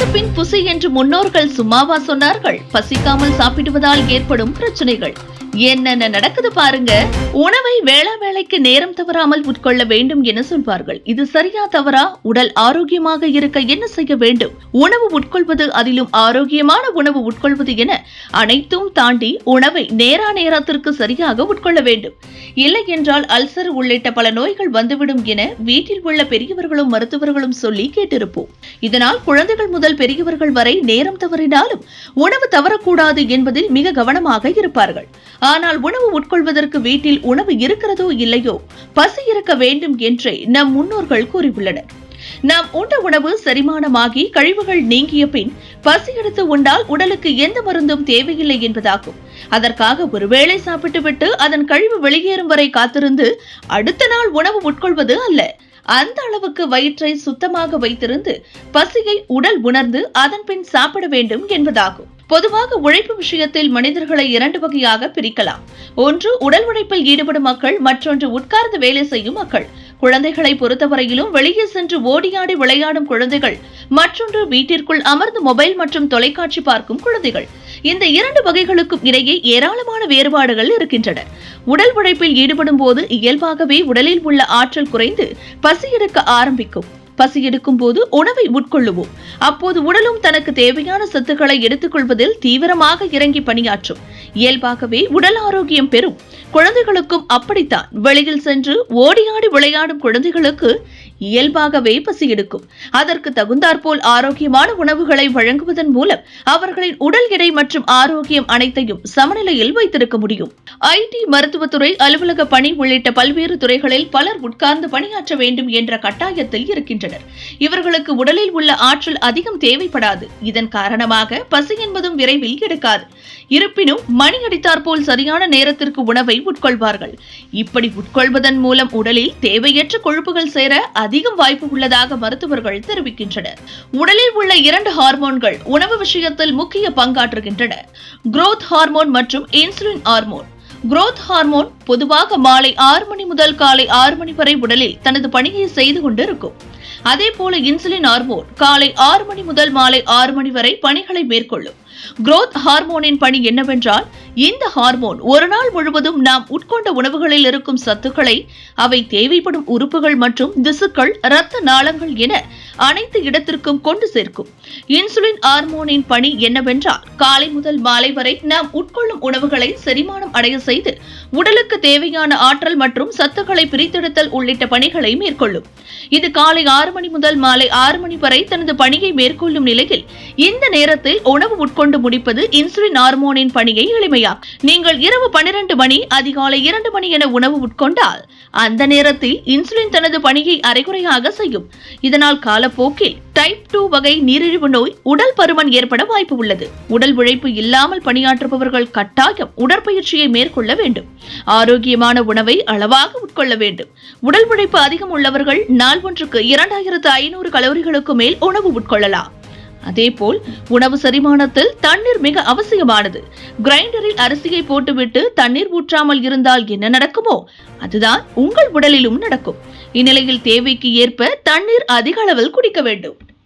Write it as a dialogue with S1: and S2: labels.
S1: சாப்பிட்ட பின் புசி என்று முன்னோர்கள் சும்மாவா சொன்னார்கள். பசிக்காமல் சாப்பிடுவதால் ஏற்படும் பிரச்சனைகள். என்னென்ன நடக்குது பாருங்க. உணவை வேளா வேளைக்கு நேரம் தவறாமல் உட்கொள்ள வேண்டும் என சொல்வார்கள். இது சரியா தவறா? உடல் ஆரோக்கியமாக இருக்க என்ன செய்ய வேண்டும்? உணவு உட்கொள்வது அதிலும் ஆரோக்கியமான உணவு உட்கொள்வது என அனைத்தும் தாண்டி உணவை நேரா நேரத்திற்கு சரியாக உட்கொள்ள வேண்டும். இல்லை என்றால் அல்சர் உள்ளிட்ட பல நோய்கள் வந்துவிடும் என வீட்டில் உள்ள பெரியவர்களும் மருத்துவர்களும் சொல்லி கேட்டிருப்போம். இதனால் குழந்தைகள் முதல் பெரியவர்கள் வரை நேரம் தவறினாலும் உணவு தவறக்கூடாது என்பதில் மிக கவனமாக இருப்பார்கள். ஆனால் உணவு உட்கொள்வதற்கு வீட்டில் உணவு இருக்கிறதோ இல்லையோ? பசி இருக்க வேண்டும் என்றே நம் முன்னோர்கள் கூறியுள்ளனர். நாம் உண்ட உணவு செரிமானமாகி கழிவுகள் நீங்கிய பின் பசி எடுத்து உண்டால் உடலுக்கு எந்த மருந்தும் தேவையில்லை என்பதாகும். அதற்காக ஒருவேளை சாப்பிட்டுவிட்டு அதன் கழிவு வெளியேறும் வரை காத்திருந்து அடுத்த நாள் உணவு உட்கொள்வது அல்ல. அந்த அளவுக்கு வயிற்றை சுத்தமாக வைத்திருந்து பசியை உடல் உணர்ந்து அதன் பின் சாப்பிட வேண்டும் என்பதாகும். பொதுவாக உழைப்பு விஷயத்தில் மனிதர்களை இரண்டு வகையாக பிரிக்கலாம். ஒன்று உடல் உழைப்பில் ஈடுபடும் மக்கள் மற்றொன்று உட்கார்ந்து வேலை செய்யும் மக்கள். குழந்தைகளை பொறுத்தவரையிலும் வெளியே சென்று ஓடியாடி விளையாடும் குழந்தைகள் மற்றொன்று வீட்டிற்குள் அமர்ந்து மொபைல் மற்றும் தொலைக்காட்சி பார்க்கும் குழந்தைகள். இந்த இரண்டு வகைகளுக்கும் இடையே ஏராளமான வேறுபாடுகள் இருக்கின்றன. உடல் உழைப்பில் ஈடுபடும் போது இயல்பாகவே உடலில் உள்ள ஆற்றல் குறைந்து பசி எடுக்க ஆரம்பிக்கும். பசி எடுக்கும் போது உணவை உட்கொள்ளுவோம். அப்போது உடலும் தனக்கு தேவையான சத்துக்களை எடுத்துக்கொள்வதில் தீவிரமாக இறங்கி பணியாற்றும். இயல்பாகவே உடல் ஆரோக்கியம் பெறும். குழந்தைகளுக்கும் அப்படித்தான். வெளியில் சென்று ஓடியாடி விளையாடும் குழந்தைகளுக்கு இயல்பாகவே பசி எடுக்கும். அதற்கு தகுந்தாற்போல் ஆரோக்கியமான உணவுகளை வழங்குவதன் மூலம் அவர்களின் உடல் எடை மற்றும் ஆரோக்கியம் அனைத்தையும் சமநிலையில் வைத்திருக்க முடியும். ஐடி மருத்துவத்துறை அலுவலக பணி உள்ளிட்ட பல்வேறு துறைகளில் பலர் உட்கார்ந்து பணியாற்ற வேண்டும் என்ற கட்டாயத்தில் இருக்கின்றனர். இவர்களுக்கு உடலில் உள்ள ஆற்றல் அதிகம் தேவைப்படாது. இதன் காரணமாக பசி என்பதும் விரைவில் எடுக்காது. இருப்பினும் மணி அடித்தாற்போல் சரியான நேரத்திற்கு உணவை உட்கொள்வார்கள். இப்படி உட்கொள்வதன் மூலம் உடலில் தேவையற்ற கொழுப்புகள் சேர அதிகம் வாய்ப்பு உள்ளதாக மருத்துவர்கள் தெரிவிக்கின்றனர். உடலில் உள்ள இரண்டு ஹார்மோன்கள் உணவு விஷயத்தில் முக்கிய பங்காற்றுகின்றன. குரோத் ஹார்மோன் மற்றும் இன்சுலின் ஹார்மோன் குரோத் ஹார்மோன் பொதுவாக மாலை ஆறு மணி முதல் காலை ஆறு மணி வரை உடலில் தனது பணியை செய்து கொண்டிருக்கும். அதே போல இன்சுலின் ஹார்மோன் காலை ஆறு மணி முதல் மாலை ஆறு மணி வரை பணிகளை மேற்கொள்ளும். குரோத் ஹார்மோனின் பணி என்னவென்றால் இந்த ஹார்மோன் ஒரு நாள் முழுவதும் நாம் உட்கொண்ட உணவுகளில் இருக்கும் சத்துக்களை அவை தேவைப்படும் உறுப்புகள் மற்றும் திசுக்கள் இரத்த நாளங்கள் என அனைத்து இடத்திற்கும் கொண்டு சேர்க்கும். இன்சுலின் ஹார்மோனின் பணி என்னவென்றால் காலை முதல் மாலை வரை நாம் உட்கொள்ளும் உணவுகளை செரிமானம் அடைய செய்து உடலுக்கு தேவையான ஆற்றல் மற்றும் சத்துக்களை பிரித்தெடுத்தல் உள்ளிட்ட பணிகளை மேற்கொள்ளும். இது காலை ஆறு மணி முதல் மாலை ஆறு மணி வரை தனது பணியை மேற்கொள்ளும் நிலையில் இந்த நேரத்தில் உணவு உட்கொண்டு முடிப்பது இன்சுலின் ஹார்மோனின் பணியை எளிமையாகும் நீங்கள் இரவு பனிரெண்டு மணி அதிகாலை இரண்டு மணி என உணவு உட்கொண்டால் அந்த நேரத்தில் இன்சுலின் தனது பணியை அரைகுறையாக செய்யும். இதனால் கால காலப்போக்கில் டைப் டூ வகை நீரிழிவு நோய் உடல் பருமன் ஏற்பட வாய்ப்பு உள்ளது. உடல் உழைப்பு இல்லாமல் பணியாற்றுபவர்கள் கட்டாயம் உடற்பயிற்சியை மேற்கொள்ள வேண்டும். ஆரோக்கியமான உணவை அளவாக உட்கொள்ள வேண்டும். உடல் உழைப்பு அதிகம் உள்ளவர்கள் நாள் ஒன்றுக்கு இரண்டாயிரத்து ஐநூறு கலோரிகளுக்கு மேல் உணவு உட்கொள்ளலாம். அதேபோல் உணவு செரிமானத்தில் தண்ணீர் மிக அவசியமானது. கிரைண்டரில் அரிசியை போட்டுவிட்டு தண்ணீர் ஊற்றாமல் இருந்தால் என்ன நடக்குமோ அதுதான் உங்கள் உடலிலும் நடக்கும். இந்நிலையில் தேவைக்கு ஏற்ப தண்ணீர் அதிக அளவில் குடிக்க வேண்டும்.